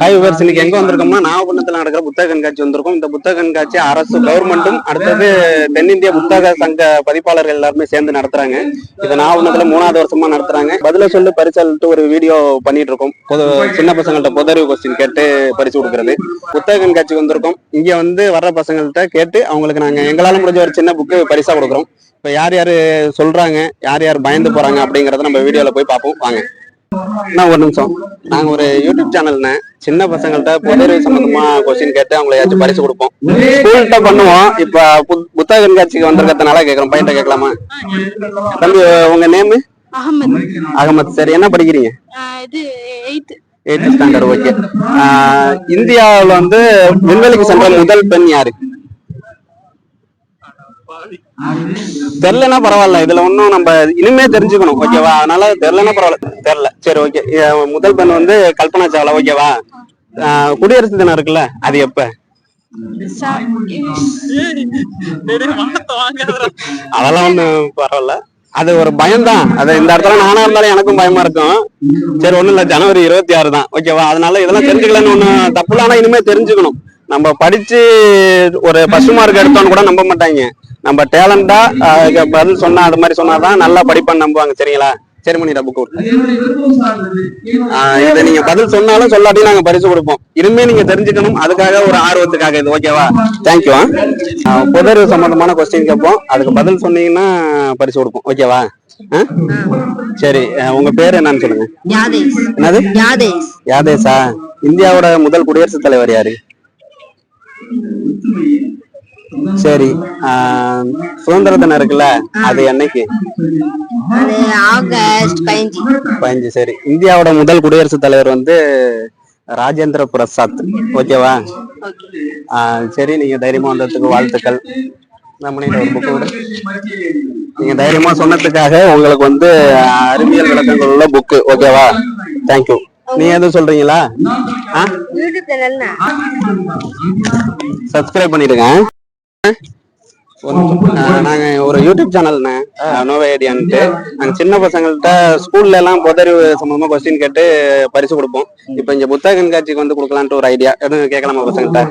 Hi viewers இன்னைக்கு எங்க வந்திருக்கோம்னா நாகப்பட்டினத்துல நடக்கிற புத்தக கண்காட்சி வந்திருக்கோம். இந்த புத்தக கண்காட்சி அரசு கவர்மெண்ட்டும் அடுத்தது தென்னிந்திய புத்தக சங்க பதிப்பாளர்கள் எல்லாருமே சேர்ந்து நடத்துறாங்க. இதை நாகப்பட்டினத்துல மூணாவது வருஷமா நடத்துறாங்க. பதில சொல்லு பரிசல்ட்டு ஒரு வீடியோ பண்ணிட்டு இருக்கோம் பொது சின்ன பசங்கள்ட்ட பொதறிவு கொஸ்டின் கேட்டு பரிசு கொடுக்கறது. புத்தக கண்காட்சி வந்திருக்கோம். இங்க வந்து வர்ற பசங்கள்ட்ட கேட்டு அவங்களுக்கு நாங்க எங்களால முடிஞ்ச ஒரு சின்ன புக்கு பரிசா கொடுக்குறோம். இப்ப யார் யாரு சொல்றாங்க யார் யார் பயந்து போறாங்க அப்படிங்கறத நம்ம வீடியோல போய் பார்ப்போம். வாங்க. நான் ஒரு நிமிஷம். நாங்க ஒரு யூடியூப் சேனல்னு சின்ன பசங்கள்ட்ட பொதறிவு சம்பந்தமா கொஸ்டின் கேட்டு அவங்களை ஏதாச்சும் பரிசு கொடுப்போம். ஸ்கூல்கிட்ட பண்ணுவோம். இப்ப புத்- புத்தக கண்காட்சிக்கு வந்திருக்கிறதுனால கேட்கறோம் பையன்ட்ட கேட்கலாமா? தம்பி உங்க நேமு? அகமது. அகமத் சரி. என்ன படிக்கிறீங்க? எயித்து எயித் ஸ்டாண்டர்ட் ஓகே இந்தியாவுல வந்து விண்வெளிக்கு சென்ற முதல் பெண் யாரு? தெரிலனா பரவாயில்ல. இதுல ஒன்றும் நம்ம இனிமே தெரிஞ்சுக்கணும் ஓகேவா அதனால தெரிலனா பரவாயில்ல. தெரில சரி ஓகே முதல் பெண் வந்து கல்பனா சாவ்லா ஓகேவா குடியரசு தினம் இருக்குல்ல அது எப்ப? அதெல்லாம் ஒன்றும் பரவாயில்ல. அது ஒரு பயம்தான். அது இந்த இடத்துல நானா இருந்தாலும் எனக்கும் பயமா இருக்கும். சரி ஒண்ணும் இல்ல. ஜனவரி இருபத்தி ஆறு தான் ஓகேவா அதனால இதெல்லாம் தெரிஞ்சுக்கலன்னு ஒண்ணு தப்பு ஆனா இனிமே தெரிஞ்சுக்கணும். நம்ம படிச்சு ஒரு பசு மார்க் எடுத்தோன்னு கூட நம்ப மாட்டாங்க. நம்ம டேலண்டா பதில் சொன்னா அது மாதிரி சொன்னாதான் நல்லா படிப்பான்னு நம்புவாங்க சரிங்களா? சரி மணி புக் இதை நீங்க பதில் சொன்னாலும் சொல்லாட்டி நாங்க பரிசு கொடுப்போம். இனிமே நீங்க தெரிஞ்சுக்கணும் அதுக்காக ஒரு ஆர்வத்துக்காக இது ஓகேவா தேங்க்யூ புதறிவு சம்பந்தமான கொஸ்டின் கேட்போம். அதுக்கு பதில் சொன்னீங்கன்னா பரிசு கொடுப்போம் ஓகேவா? சரி உங்க பேர் என்னன்னு சொல்லுங்க. என்னது? யாதேஷா? இந்தியாவோட முதல் குடியரசுத் தலைவர் யாரு? சரி சுதந்திர தினம் இருக்குல்ல அது என்னைக்கு? பதினஞ்சு. சரி. இந்தியாவோட முதல் குடியரசுத் தலைவர் வந்து ராஜேந்திர பிரசாத் ஓகேவா? சரி நீங்க தைரியமா வந்ததுக்கு வாழ்த்துக்கள். நம்மளே ஒரு புக்கு விட நீங்க தைரியமா சொன்னதுக்காக உங்களுக்கு வந்து அறிவியல் விளக்கங்கள் உள்ள புக்கு ஓகேவா? தேங்க்யூ நீ எதுவும் சொல்றீங்களா? சப்ஸ்கிரைப் பண்ணிடுங்க. நாங்க ஒரு யூடியூப் சேனல்ண்ணே நோவே ஐடியான்ட்டு நாங்க சின்ன பசங்கள்ட்ட ஸ்கூல்ல எல்லாம் பொதறிவு சம்பந்தமா கொஸ்டின் கேட்டு பரிசு கொடுப்போம். இப்ப இங்க புத்தக கண்காட்சிக்கு வந்து கொடுக்கலான்ட்டு ஒரு ஐடியா எதுவும் கேட்கலாமா பசங்கள்ட்ட?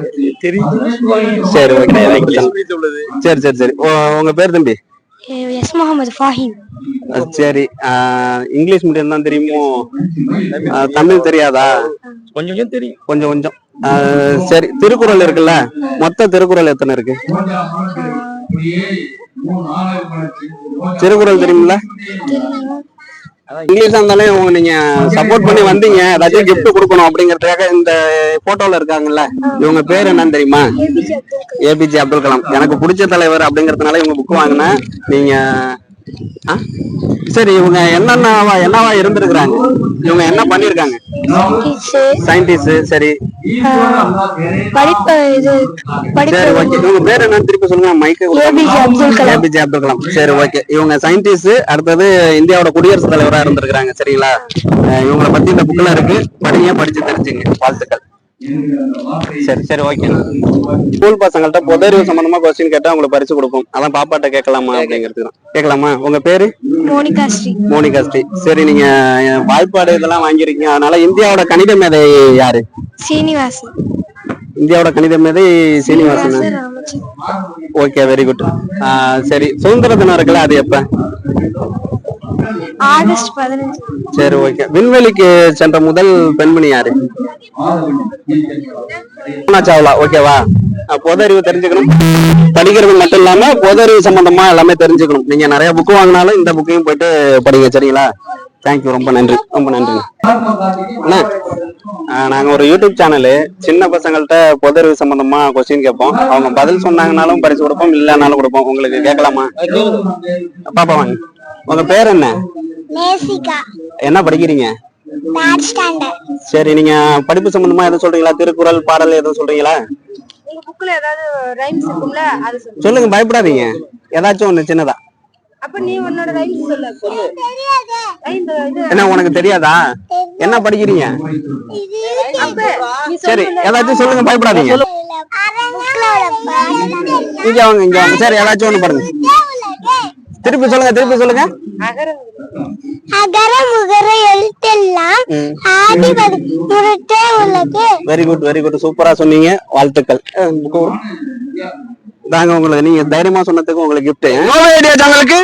சரி ஓகே சரி சரி சரி. உங்க பேர் தம்பி? எஸ் முகமது ஃபாஹிம். சரி. ஆஹ் இங்கிலீஷ் மீடியம் தான் தெரியுமோ? தமிழ் தெரியாதா? கொஞ்சம் கொஞ்சம் தெரியும். கொஞ்சம் கொஞ்சம். சரி திருக்குறள் இருக்குல்ல? மொத்த திருக்குறள் எத்தனை இருக்கு? திருக்குறள் தெரியுமில்ல இங்கிலீஷா இருந்தாலே உங்க நீங்க சப்போர்ட் பண்ணி வந்தீங்க. ஏதாச்சும் கிஃப்ட் கொடுக்கணும் அப்படிங்கறதுக்காக இந்த போட்டோல இருக்காங்கல்ல இவங்க பேர் என்னன்னு தெரியுமா? ஏபிஜே அப்துல் கலாம். எனக்கு பிடிச்ச தலைவர் அப்படிங்கறதுனால இவங்க புக் வாங்கினேன். நீங்க சரி இவங்க என்னென்னவா என்னவா இருந்திருக்கிறாங்க? இவங்க என்ன பண்ணிருக்காங்க? சயின்டிஸ்ட் சரி. படிப்பு இது சரி ஓகே இவங்க பேர் என்னன்னு திருப்பி சொல்லுங்க. மைக்கு ஏபிஜே அப்துல் கலாம் ஏபிஜே அப்துல் கலாம் சரி ஓகே இவங்க சயின்டிஸ்ட் அடுத்தது இந்தியாவோட குடியரசுத் தலைவரா இருந்திருக்காங்க சரிங்களா? இவங்கள பத்தி இந்த புக்ல இருக்கு. படிங்க படிச்சு தெரிஞ்சுங்க. வாழ்த்துக்கள். சரி சரி ஓகே ஸ்கூல் பசங்கள்ட்ட பொதறிவு சம்பந்தமா கொஸ்டின் கேட்டா உங்களுக்கு பரிசு கொடுப்போம். அதான் பாப்பாட்ட கேட்கலாமா அப்படிங்கிறது தான். கேட்கலாமா? உங்க பேரு? மோனிகா ஸ்ரீ. மோனிகா ஸ்ரீ. சரி நீங்க வாய்ப்பாடு இதெல்லாம் வாங்கியிருக்கீங்க. அதனால இந்தியாவோட கணித மேதை யாரு? சீனிவாசன். இந்தியாவோட கணித மேதை சீனிவாசன் ஓகே வெரி குட் சரி. சுதந்திர தினம் இருக்குல்ல அது எப்ப? ஆகஸ்ட் பதினஞ்சு. சரி ஓகே விண்வெளிக்கு சென்ற முதல் பெண்மணி யாரு? கல்பனா சாவ்லா ஓகேவா பொது அறிவு தெரிஞ்சுக்கணும். படிக்கிறது மட்டும் இல்லாம பொது அறிவு சம்பந்தமா எல்லாமே தெரிஞ்சுக்கணும். நீங்க நிறைய புக் வாங்கினாலும் இந்த புக்கையும் போயிட்டு படிங்க சரிங்களா? தேங்க்யூ ரொம்ப நன்றி. ரொம்ப நன்றி அண்ணா நாங்க ஒரு யூடியூப் சேனலு சின்ன பசங்கள்கிட்ட பொது அறிவு சம்பந்தமா கொஸ்டின் கேட்போம். அவங்க பதில் சொன்னாங்கனாலும் பரிசு கொடுப்போம் இல்லைனாலும் கொடுப்போம். உங்களுக்கு கேட்கலாமா? பாப்பா வாங்க. உங்க பேர் என்ன? நேசிகா என்ன படிக்கிறீங்க? சரி நீங்க படிப்பு சம்பந்தமா எதுவும் சொல்றீங்களா? திருக்குறள் பாடல் எதுவும் சொல்றீங்களா? உங்க புக்ல ஏதாவது ரைம்ஸ் இருக்கும்ல அது சொல்லு சொல்லுங்க பயப்படாதீங்க. ஏதாச்சும் ஒண்ணு சின்னதா. அப்ப நீ உன்னோட ரைம்ஸ் சொல்லு என்ன உனக்கு தெரியாதா? என்ன படிக்கிறீங்க? சரி ஏதாச்சும் சொல்லுங்க பயப்படாதீங்க. இங்க வாங்க இங்க வாங்க. சரி ஏதாச்சும் ஒண்ணு பாருங்க. திருப்பி சொல்லுங்க திருப்பி சொல்லுங்க. அகர முகர எழுத்தெல்லாம் ஆதிபதி முரட்டே உள்ளது. வெரி குட் வெரி குட் சூப்பரா சொன்னீங்க. வாழ்த்துக்கள். தாங்க உங்களுக்கு நீங்க தைரியமா சொன்னதுக்கு உங்களுக்கு கிஃப்ட் சேனலுக்கு